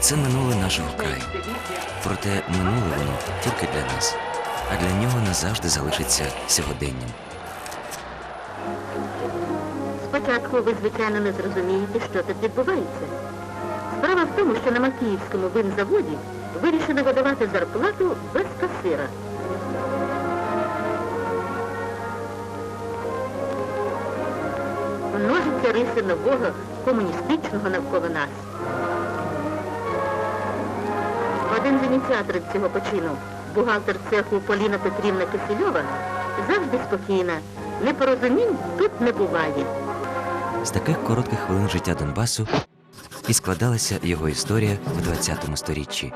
Це минуле нашого краю. Проте минуле воно тільки для нас, а для нього назавжди залишиться сьогоденням. Спочатку ви, звичайно, не зрозумієте, що тут відбувається. Справа в тому, що на Макіївському винзаводі вирішили видавати зарплату без касира. Множаться риси нового комуністичного навколо нас. Один з ініціаторів цього почину, бухгалтер цеху Поліна Петрівна Кисельова, завжди спокійна. Непорозумінь тут не буває. З таких коротких хвилин життя Донбасу і складалася його історія в 20 сторіччі.